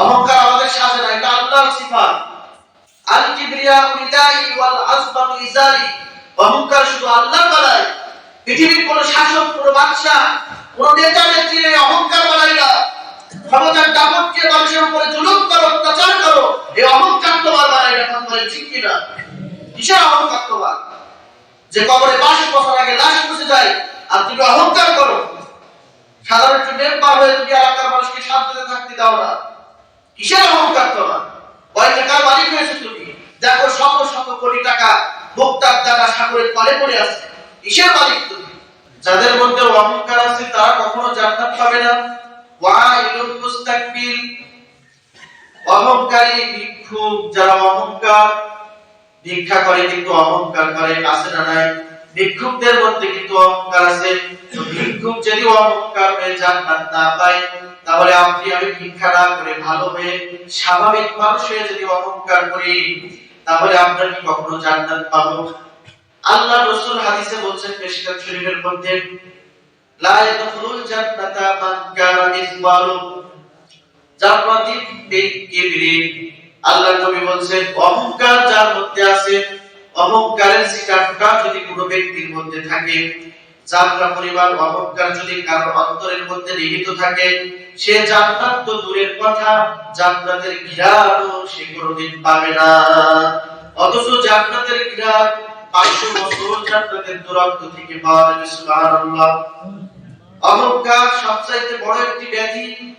অহংকার আমাদের সাথে না এটা আল্লাহর সিফাত। আল কিবরিয়া উইদাই ওয়াল আজবাতু ইজারি অহংকার শুধু আল্লাহর বানায় পৃথিবীর কোন শাসক, কোন বাদশা কোন নেতা, নেত্রী অহংকার বানায় না। ক্ষমতার দাপটকে মানুষের উপরে জুলুম করো, অত্যাচার করো, এই অহংকার তোমার বানায় না বলে ঠিক কিনা? কিসের অহংকার তোমার? যে কবরে বাস বছর আগে লাশ বসে যায়, আর তুমি অহংকার করো। সাধারণ স্টুডেন্ট পার হয়ে তুমি এলাকার মানুষকে শান্তিতে থাকতে দাও না। কিসের অহংকার তোমার? কয় টাকার মালিক হয়েছে তুমি। দেখো, শত শত কোটি টাকা ভোক্তার দ্বারা সাগরের তলে পড়ে আছে। কিসের মালিক তুমি? যাদের মধ্যে অহংকার আছে, তারা কখনো জান্নাত পাবে না। ওয়াইলুল মুস্তাকবিল। অহংকারী ভিক্ষুক যারা অহংকার, ভিক্ষা করে কিন্তু অহংকার করে, আছে না নাই? ভিক্ষুকদের মধ্যে কিন্তু অহংকার আছে। ভিক্ষুক যদি অহংকার হয়ে জান্নাত না পায় তাহলে আপনি আমি ভিক্ষা না করে ভালো হয়ে স্বাভাবিক মানুষ হয়ে যদি অহংকার করি, তাহলে আমরা কি কখনো জান্নাত পাবো? আল্লাহ রাসূল হাদিসে বলছেন মিশকাত শরীফের মধ্যে, লা ইয়াদখুলুল জান্নাতা মান কানা মিসওয়ালু জান্নাতি বিকিবরি আল্লাহ নবী বলছেন, অহংকার যার মধ্যে আছে, অহংকারের সিটাটা যদি কোনো ব্যক্তির মধ্যে থাকে যাত্রা পরিবার অহংকার যদি কারও অন্তরের মধ্যে নিহিত থাকে সে জান্নাত তো দূরের কথা, জান্নাতের ঘিরানও সে কোনোদিন পাবে না। অথচ জান্নাতের ঘিরান পাঁচশো বছর জান্নাতের থেকে পাওয়া যাবে অহংকার সবচাইতে বড় একটি ব্যাধি।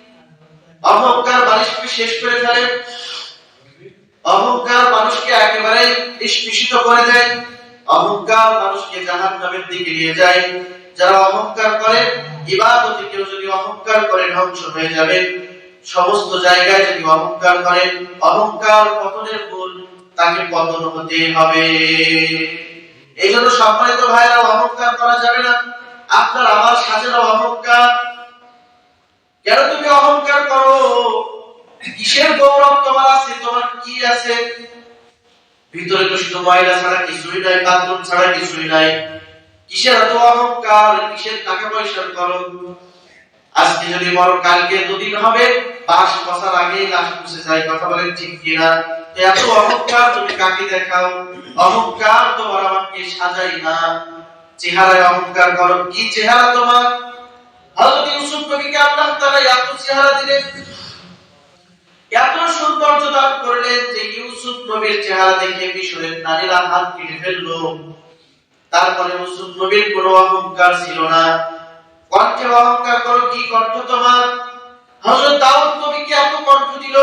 অহংকার মানুষকে শেষ করে ফেলে। অহংকার মানুষকে একেবারে নিষ্পিষিত করে দেয়। অহংকার মানুষকে জাহান নামের দিকে নিয়ে যায়। যারা অহংকার করে, ইবাদতে কেউ যদি অহংকার করে, ধ্বংস হয়ে যাবে। সমস্ত জায়গায় যদি অহংকার করে, অহংকার পতনের মূল তাকে পতন হতে হবে। এই জন্য সম্মানিত ভাইরা অহংকার করা যাবে না। আপনার আমার সাজের অহংকার। কেন তুমি অহংকার করো? কিসের গৌরব তোমার আছে? তোমার কি আছে? ভিতরে তো শুধু ময়লা ছাড়া কিছুই নাই, বাথরুম ছাড়া কিছুই নাই। কিসের এত অহংকার? কিসের টাকা পয়সার গরম আজকে যদি বড় কালকে দুদিন হবে, বাস বসার আগেই লাশ পুষে যায়। কথা বলেন ঠিক কিনা? এত অহংকার তুমি কাকে দেখাও? অহংকার তোমার আমাকে সাজাই না। চেহারায় অহংকার করো। কি চেহারা তোমার? হযরত ইউসুফ নবীকে আল্লাহ তাআলা এত চেহারা দিলেন। এত সৌন্দর্য দান করলেন যে ইউসুফ নবীর চেহারা দেখে মিশরের নারীরা হাত কেটে ফেলল। তারপরে ইউসুফ নবীর কোনো অহংকার ছিল না। কণ্ঠে অহংকার করো, কি কণ্ঠ তোমার? হযরত দাউদ নবীকে এত কণ্ঠ দিল,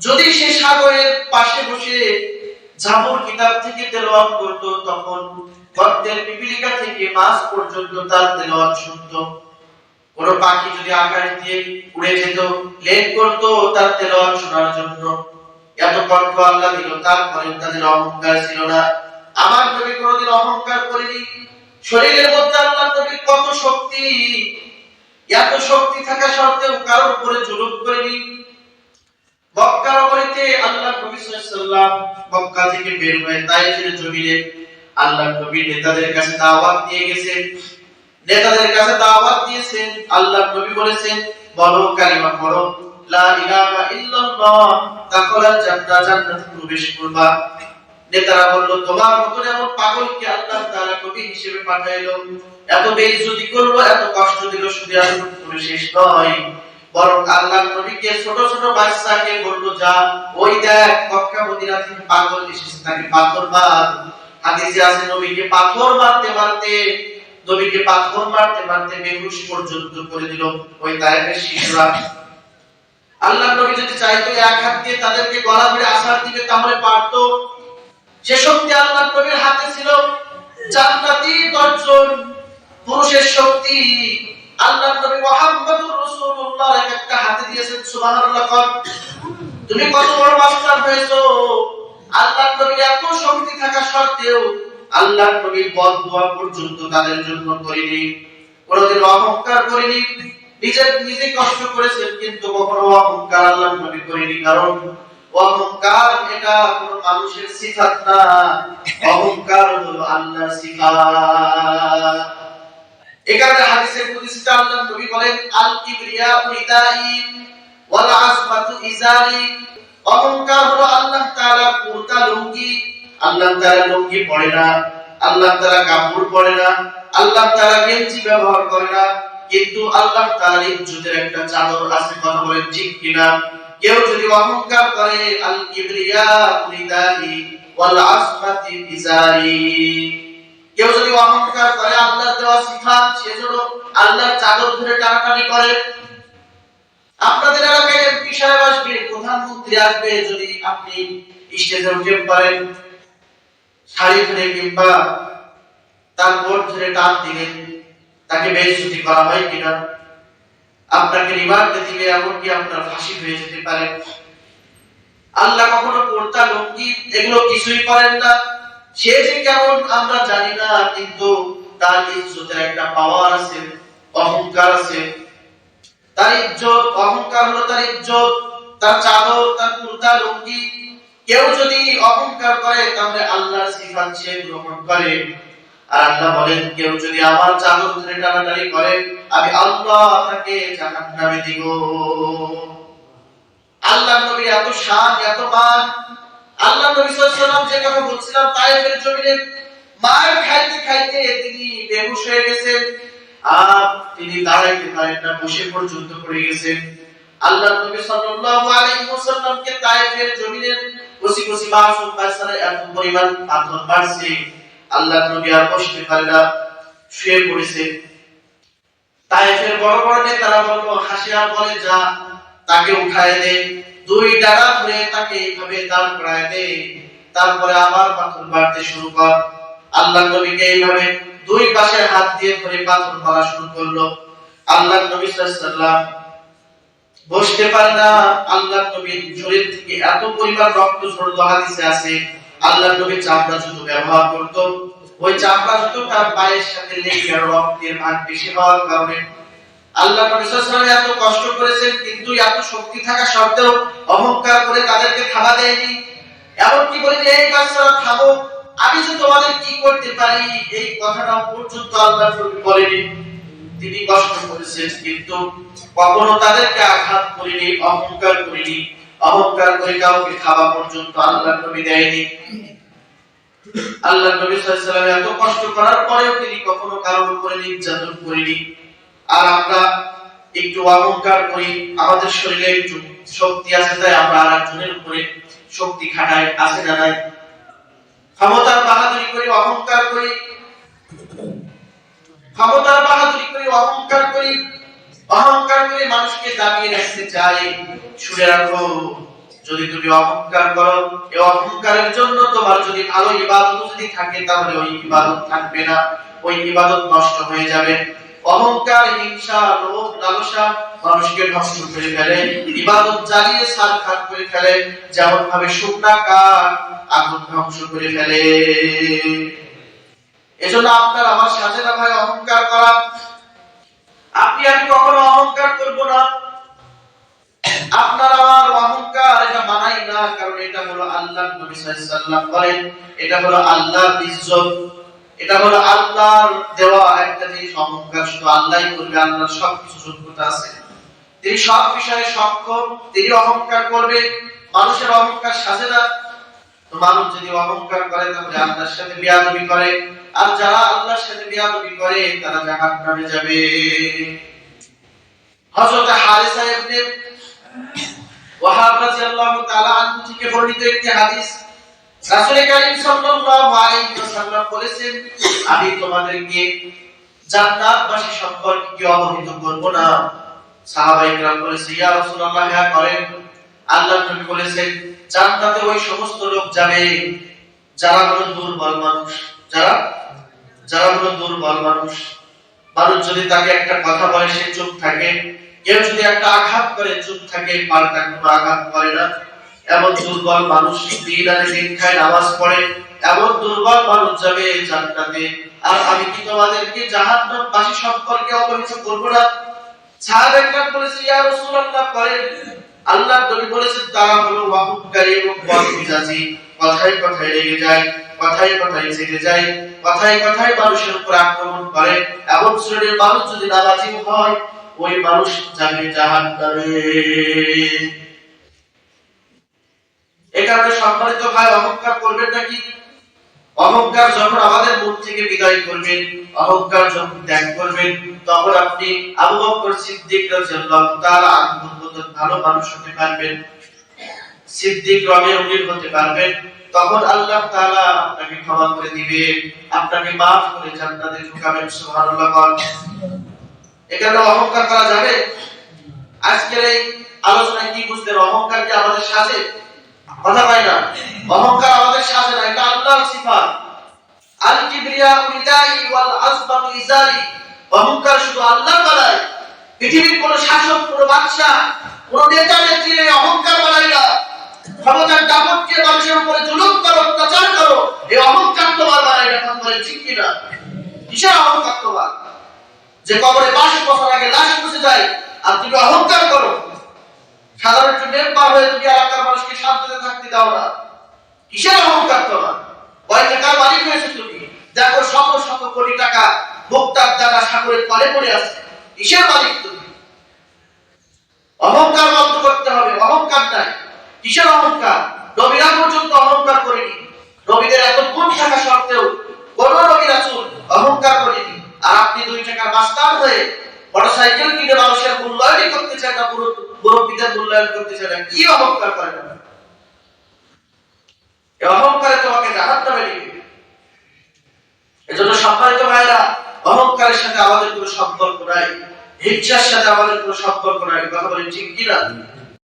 যদি সে সাগরের পাশে বসে জাবুর কিতাব থেকে তেলাওয়াত করত, তখন গর্তের পিপিলিকা থেকে মাছ পর্যন্ত তার তেলাওয়াত শুনতো। কোন পাখি যদি আকাশ দিয়ে উড়ে যেত লেট করত তার তেলাওয়াত শোনার জন্য। এত কণ্ঠ আল্লাহ দিল, তারপরে তাদের অহংকার ছিল না। আমার নবী কোনোদিন অহংকার করেনি। শরীরের মধ্যে আল্লাহ নবীর কত শক্তি। এত শক্তি থাকা সত্ত্বেও কারোর উপরে জুলুম করেনি। মক্কা নগরীতে আল্লাহ নবী সাল্লাল্লাহু মক্কা থেকে বের হয়ে তাইফের জমিনে আল্লাহ নবী নেতাদের কাছে দাওয়াত দিয়ে গেছেন। নেতাদের কাছে দাওয়াত দিয়েছেন। আল্লাহ নবী বলেছেন, বলো, কালিমা পড়ো। লা ইলাহা ইল্লাল্লাহ। জান্নাত জান্নাতে প্রবেশ করবা। নেতারা বলল, তোমার মতন এমন পাগলকে আল্লাহ তাআলা কবি হিসেবে পাঠাইলো। এত বেইজ্জতি করল, এত কষ্ট দিল, শুধু করে শেষ নয়। বরং আল্লাহ নবীকে ছোট ছোট বাচ্চাকে যা, ওই দেখ, মক্কা, মদিনা থেকে পাগল এসেছে, তাকে পাথর মার। হাদিসে আছে, নবীকে পাথর মারতে মারতে, নবীকে পাথর মারতে মারতে বেহুশ পর্যন্ত করে দিল ওই শিশুরা। আল্লাহ নবী যদি চাইতো, এক হাত দিয়ে তাদেরকে গলা ধরে আছাড় দিবে, তাহলে পারতো। সে শক্তি আল্লাহ নবীর হাতে ছিল জান্নাতি দর্জন পুরুষের শক্তি আল্লাহ নবী মুহাম্মদুর রাসূলুল্লাহ এক একটা হাতে দিয়েছেন, সুবহানাল্লাহ, কর। তুমি কত বড় মাস্টার হয়েছো। আল্লাহ নবীর এত শক্তি থাকা সত্ত্বেও আল্লাহ নবী দোয়া পর্যন্ত তাদের জন্য করিনি। কোনোদিন অহংকার করিনি। নিজের নিজে কষ্ট করেছেন, কিন্তু কখনো অহংকার আল্লাহ নবী করিনি, কারণ অহংকার এটা কোন মানুষের সিফাত না। অহংকার হলো আল্লাহর সিফাত। এখানে হাদিসের আল্লাহ নবী বলেন আল কিবরিয়া ওয়াল আসমাতু ইজারি অহংকার হলো আল্লাহ তাআলা কুর্তা লুঙ্গি আল্লাহ তাআলা লুঙ্গি পরে না, আল্লাহ তাআলা কাপড় পরে না, আল্লাহ তাআলা গেঞ্জি ব্যবহার করে না, কিন্তু আল্লাহ তাআলার ইজ্জতের একটা চাদর আছে, কথা বলেন ঠিক কিনা? কেউ যদি অহংকার করে, আল কিবরিয়া ওয়াল ইজারি কেউ যদি অহংকার করে, আল্লাহর দেওয়া আল্লাহর চাদর ধরে টানাটানি করে। আপনাদের এলাকায় এমপি সাহেব আসবে, প্রধানমন্ত্রী আসবে, যদি আপনি স্টেজে উঠে শাড়ি ধরে কিংবা তার বোর্ড ধরে টান দিলেন, তাকে বেইজ্জতি করা হয় কিনা? আপনাকে রিমান্ডে দিবে এমনকি আপনার ফাঁসি হয়ে যেতে পারে। আল্লাহ কখনো কোর্তা লঙ্গি এগুলো কিছুই করেন না। সে যে কেমন আমরা জানি না, কিন্তু তার ইজ্জতের একটা পাওয়ার আছে, অহংকার আছে। তার ইজ্জত, অহংকার হলো তার ইজ্জত, তার চাদর, তার কুর্তা, লুঙ্গি। কেউ যদি অহংকার করে, তাহলে আল্লাহর সিফাত সে গ্রহণ করে। আর আল্লাহ বলেন, কেউ যদি আমার চাদর ধরে টানাটানি করে, আমি আল্লাহ তাকে জাহান্নামে দিব। আল্লাহ নবী এত শান, এত মান আল্লাহ নবী সাল্লাল্লাহু যে কথা বলছিলাম, তায়েফের জমিনে মার খাইতে খাইতে তিনি বেহুশ হয়ে গেছেন। আর তিনি দাঁড়াইতে পারেন বসে পর্যন্ত পড়ে গেছেন। আল্লাহ নবী সাল্লাল্লাহু আলাইহি ওয়াসাল্লামকে তায়েফের জমিনে কসি কসি মাসুম বাচ্চারা এত পরিমাণ পাথর মারছে আল্লাহ নবী আর বসতে পারে না শুয়ে পড়েছে। তায়েফের বড় বড় নেতারা বলব হাসিয়া বলে যা, তাকে উঠায় দে, দুই ডানা ধরে তাকে এইভাবে দাঁড় করায় দে। তারপরে আবার পাথর মারতে শুরু কর। আল্লাহ নবীকে এইভাবে দুই পাশে হাত দিয়ে ধরে পাথর মারা শুরু করল। আল্লাহ নবী সাল্লাল্লাহু বসতে পারে না। আল্লাহ নবীর শরীর থেকে এত পরিমাণ রক্ত ঝরলো, হাদিসে আছে। আল্লাহ নবী চামড়া জুতো ব্যবহার করত। ওই চামড়া জুতো তার পায়ের সাথে লেগে রক্তের ভাগ বেশি হওয়ার কারণে আল্লাহ নবী সাল্লাল্লাহু এত কষ্ট করেছেন, কিন্তু এত শক্তি থাকা সত্ত্বেও অহংকার করে তাদেরকে থামা দেয়নি। এমনকি বলে যে এই বাচ্চারা থামো আমি যে তোমাদের কি করতে পারি? এই কথাটা পর্যন্ত আল্লাহ নবী বলেনি তিনি কষ্ট করেছেন, কিন্তু কখনো তাদেরকে আঘাত করিনি, অহংকার করিনি। অহংকার করে কাউকে খাওয়া পর্যন্ত আল্লাহ নবী দেয়নি। আল্লাহ নবী সাল্লাল্লাহু এত কষ্ট করার পরেও তিনি কখনো কারোর উপরে নির্যাতন করেনি। আর আমরা একটু অহংকার করি, আমাদের শরীরে একটু শক্তি আছে তাই আমরা আর একজনের উপরে শক্তি খাটাই, আছে না নাই? ক্ষমতার বাহাদুরি করি, অহংকার করি। ক্ষমতার বাহাদুরি করি, অহংকার করি। অহংকার করে মানুষকে দাবিয়ে রাখতে চাই শুনে রাখো। যদি তুমি অহংকার করো এই অহংকারের জন্য তোমার যদি ভালো ইবাদত যদি থাকে, তাহলে ওই ইবাদত থাকবে না। ওই ইবাদত নষ্ট হয়ে যাবে। অহংকার, হিংসা, লোভ, লালসা মানুষকে ধ্বংস করে ফেলে। ইবাদত জ্বালিয়ে সারখার করে ফেলে যেমন ভাবে শুকনা কাঠ আগুন ধ্বংস করে ফেলে। এজন্য আপনার আমার সাজেনা ভাই অহংকার করা আপনি আমি কখনো অহংকার করব না। আপনার আমার অহংকার, এটা মানাই না, কারণ এটা হলো আল্লাহ নবী সাল্লাল্লাহু বলেন, এটা হলো আল্লাহর ইজ্জত। এটা হলো আল্লাহর দেওয়া একটা জিনিস, অহংকার। শুধু আল্লাহই করবে, আল্লাহর সব কিছু যোগ্যতা আছে। তিনি সব বিষয়ে সক্ষম, তিনি অহংকার করবে, মানুষের অহংকার সাজে না। মানুষ যদি অহংকার করে, তাহলে আল্লাহর সাথে বিয়াদবি করে। আর যারা আল্লাহর সাথে বিয়াদবি করে, তারা জাহান্নামে যাবে। হযরত হারিসা ইবনে ওয়াহাব রাদিয়াল্লাহু তাআলা আনহু থেকে বর্ণিত একটি হাদিস। রাসূল কারীম সাল্লাল্লাহু আলাইহি ওয়াসাল্লাম বলেছেন, আমি তোমাদেরকে জান্নাতবাসী সম্পর্কে কি অবহিত করব না? সাহাবায়ে কেরাম বলেছে, ইয়া রাসূলুল্লাহ হ্যাঁ করেন। আল্লাহ নবী বলেছেন জান্নাতে ওই সমস্ত লোক যাবে, যারা হলো দুর্বল মানুষ। যারা? যারা হলো দুর্বল মানুষ। মানুষ যদি তাকে একটা কথা বলে, সে চুপ থাকে। কেউ যদি একটা আঘাত করে, চুপ থাকে পাল্টা কোনো আঘাত করে না। এমন দুর্বল মানুষ দিন আনে দিন খায়, নামাজ পড়ে। এমন দুর্বল মানুষ যাবে জান্নাতে। আর আমি কি তোমাদেরকে জাহান্নাম বাসী সম্পর্কে অবহিত করব না? সাহাবা একরাম বলেছে ইয়া রাসূলুল্লাহ করেন আল্লাহ নবী বলেছেন, তারা হলো ওয়াহুকারী এবং বদমিজাজি কথায় কথায় রেগে যায়, কথায় কথায় জেগে যায়, কথায় কথায় মানুষের উপর আক্রমণ করে। এমন শ্রেণির মানুষ যদি নামাজি হয়, ওই মানুষ যাবে জাহান্নামে। এ কারণে সম্মানিত ভাই, অহংকার করবেন নাকি অহংকার যখন আমাদের মুখ থেকে বিদায় করবেন, অহংকার যখন ত্যাগ করবেন, তখন আপনি আবু বকর সিদ্দিক রাদিয়াল্লাহু তাআলা আনহুর মতো ভালো মানুষ হতে পারবেন, সিদ্দিক রবে উনির হতে পারবেন। তখন আল্লাহ তাআলা আপনাকে ক্ষমা করে দিবে আপনাকে maaf করে জান্নাতে ঢুকাবেন, সুবহানাল্লাহ এখানে অহংকার করা যাবে? আজকের এই আলোচনায় কি বুঝতে অহংকার কি আমাদের সাজে কথা পাই না? অহংকার আমাদের সাজে না এটা আল্লাহর সিফাত। আল কিবরিয়া উলিদাই ওয়াল আজবাতু ইজারি। অহংকার শুধু আল্লাহর বানায় পৃথিবীর কোন শাসক, কোন বাদশা কোন নেতা নেত্রী অহংকার না। ক্ষমতার দাপটকে মানুষের উপরে জুলুম করো, অত্যাচার করো, এই অহংকার তোমার বানায় না বলে ঠিক কিনা? কিসের অহংকার তোমার? যে কবরে বাস বছর আগে লাশ বসে যায়, আর তুমি অহংকার করো। সাধারণ পার হয়ে তুমি এলাকার থাকতে দাও না। কিসের অহংকার তোমার? কয় টাকার মালিক হয়েছে তুমি? দেখো, শত শত কোটি টাকা ভোক্তার দ্বারা সাগরের তলে পড়ে আছে। কিসের মালিক তুমি? অহংকার বন্ধ করতে হবে, অহংকার নাই। কিসের অহংকার? নবীরা পর্যন্ত অহংকার করেনি। নবীদের এত গুণ থাকা সত্ত্বেও কোন নবী রাসূল অহংকার করেনি। আর আপনি দুই টাকার মাস্টার হয়ে মোটরসাইকেল কিনে মানুষের মূল্যায়নই করতে চান না মুরব্বীদের মূল্যায়ন করতে চান না। কি অহংকার করেন অহংকারে তোমাকে জাহাত নামে নিবে এজন্য সম্মানিত ভাইরা, অহংকারের সাথে আমাদের কোনো সম্পর্ক নাই হিংসার সাথে আমাদের কোনো সম্পর্ক নাই। কথা বলেন ঠিক কিনা?